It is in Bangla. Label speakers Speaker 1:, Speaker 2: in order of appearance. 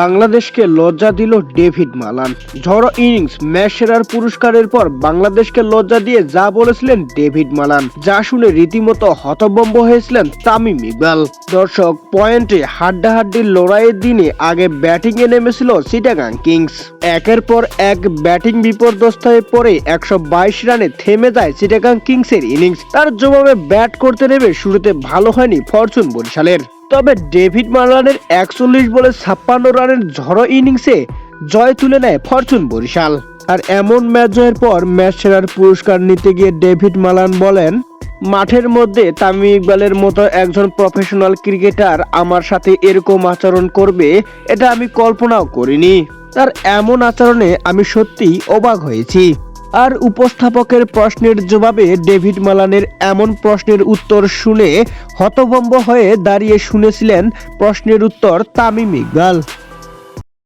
Speaker 1: বাংলাদেশকে লজ্জা দিল ডেভিড মালান। ঝড়ো ইনিংস, ম্যাচ সেরার পুরস্কারের পর বাংলাদেশকে লজ্জা দিয়ে যা বলেছিলেন ডেভিড মালান, যা শুনে রীতিমতো হতবম্ব হয়েছিলেন তামিম ইকবাল। দর্শক, পয়েন্টে হাড্ডাহাড্ডির লড়াইয়ের দিনে আগে ব্যাটিংয়ে নেমেছিল সিটাগাং কিংস। একের পর এক ব্যাটিং বিপর্যস্ত হয়ে পড়ে একশো বাইশ রানে থেমে যায় সিটাগাং কিংসের ইনিংস। তার জবাবে ব্যাট করতে নেমে শুরুতে ভালো হয়নি ফরচুন বরিশালের। তবে ডেভিড মার্লানের একচল্লিশ বলে ছাপ্পান্ন রানের ঝড়ো ইনিংসে জয় তুলে নেয় ফরচুন বরিশাল। আর এমন ম্যাচ জয়ের পর ম্যাচ সেরার পুরস্কার নিতে গিয়ে ডেভিড মালান বলেন, মাঠের মধ্যে তামিম ইকবালের মতো একজন প্রফেশনাল ক্রিকেটার আমার সাথে এরকম আচরণ করবে, এটা আমি কল্পনাও করিনি। তার এমন আচরণে আমি সত্যিই অবাক হয়েছি। আর উপস্থাপকের প্রশ্নের জবাবে ডেভিড মালানের এমন প্রশ্নের উত্তর শুনে হতভম্ব হয়ে দাঁড়িয়ে শুনেছিলেন প্রশ্নের উত্তর তামিম ইকবাল।